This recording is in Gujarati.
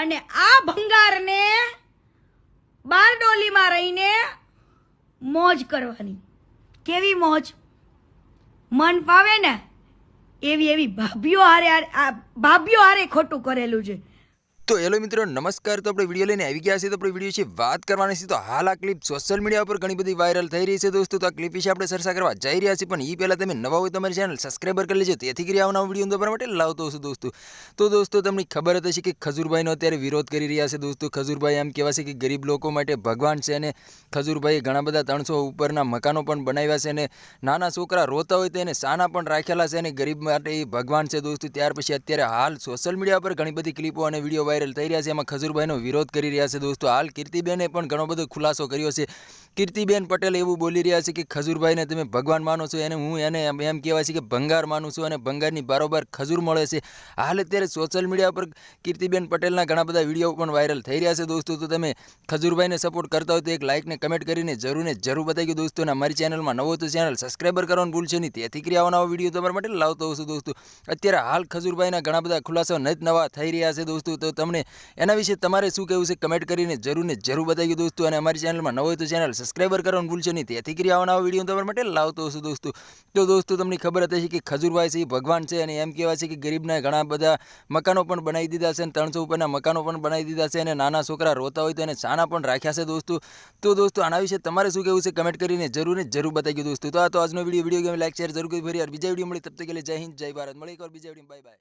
અને આ ભંગારને બારડોલીમાં રહીને મોજ કરવાની. કેવી મોજ? મન પાવે ને? એવી એવી ભાભીઓ હારે ભાભીઓ હારે ખોટું કરેલું છે. તો હેલો મિત્રો, નમસ્કાર. તો આપણે વીડિયો લઈને આવી ગયા છે તો આપણે વીડિયો છે વાત કરવાની છે. તો હાલ આ ક્લિપ સોશિયલ મીડિયા પર ઘણી બધી વાયરલ થઈ રહી છે દોસ્તો. તો આ ક્લિપ વિશે આપણે ચર્ચા કરવા જઈ રહ્યા છીએ. પણ એ પહેલાં તમે નવા હોય તમારી ચેનલ સબસ્ક્રાઈબર કરી લેજો. તેથી કરી આવના વીડિયો દબાવવા માટે લાવતો હશું દોસ્તો. તો દોસ્તો, તમને ખબર જ હશે કે ખજૂરભાઈનો અત્યારે વિરોધ કરી રહ્યા છે દોસ્તો. ખજૂરભાઈ એમ કહેવાય છે કે ગરીબ લોકો માટે ભગવાન છે અને ખજૂરભાઈએ ઘણા બધા ત્રણસો ઉપરના મકાનો પણ બનાવ્યા છે અને નાના છોકરા રોતા હોય તો એને સાના પણ રાખેલા છે અને ગરીબ માટે એ ભગવાન છે દોસ્તો. ત્યાર પછી અત્યારે હાલ સોશિયલ મીડિયા પર ઘણી બધી ક્લિપો અને વીડિયો વાયરલ થઈ રહ્યા છે. એમાં ખજૂરભાઈનો વિરોધ કરી રહ્યા છે દોસ્તો. હાલ કીર્તિબેને પણ ઘણો બધો ખુલાસો કર્યો છે. કીર્તિબેન પટેલ એવું બોલી રહ્યા છે કે ખજૂરભાઈને તમે ભગવાન માનો છો, એને હું એને એમ કહેવાય છે કે ભંગાર માનું છું અને ભંગારની બારોબાર ખજૂર મળે છે. હાલ અત્યારે સોશિયલ મીડિયા પર કીર્તિબેન પટેલના ઘણા બધા વીડિયો પણ વાયરલ થઈ રહ્યા છે દોસ્તો. તો તમે ખજૂરભાઈને સપોર્ટ કરતા હોય તો એક લાઇકને કમેન્ટ કરીને જરૂર ને જરૂર બતાવી દોસ્તો. અને અમારી ચેનલમાં નવો તો ચેનલ સબસ્ક્રાઈબર કરવાનું ભૂલશે નહીં. તેથી ક્રિયાઓના વીડિયો તમારા માટે લાવતો હશું દોસ્તો. અત્યારે હાલ ખજૂરભાઈના ઘણા બધા ખુલાસાઓ નજ નવા થઈ રહ્યા છે દોસ્તો. તો તમને એના વિશે તમારે શું કહેવું છે કમેન્ટ કરીને જરૂર ને જરૂર બતાવી દોસ્તો. અને અમારી ચેનલમાં નવો તો ચેનલ સબસ્ક્રાઈબર કરવાનું ભૂલશો નહીં. તેથી કરી આવવાનો વીડિયો તમારા માટે લાવતો હશું દોસ્તો. તો દોસ્તો, તમને ખબર હતી કે ખજૂરભાઈ છે એ ભગવાન છે અને એમ કહેવાય છે કે ગરીબના ઘણા બધા મકાનો પણ બનાવી દીધા છે અને ત્રણસો ઉપરના મકાનો પણ બનાવી દીધા છે અને નાના છોકરા રોતા હોય તો એને ચાના પણ રાખ્યા છે દોસ્તો. તો દોસ્તો, આના વિશે તમારે શું કહેવું છે કમેન્ટ કરીને જરૂર ને જરૂર બતાવી દોસ્તો. તો આ તો આજનો video video game like share જરૂર કરી ફરી બીજા વીડિયો મળી તબ તક જય હિન્દ, જય ભારત. મળી એક બીજા વીડિયો બાય બાય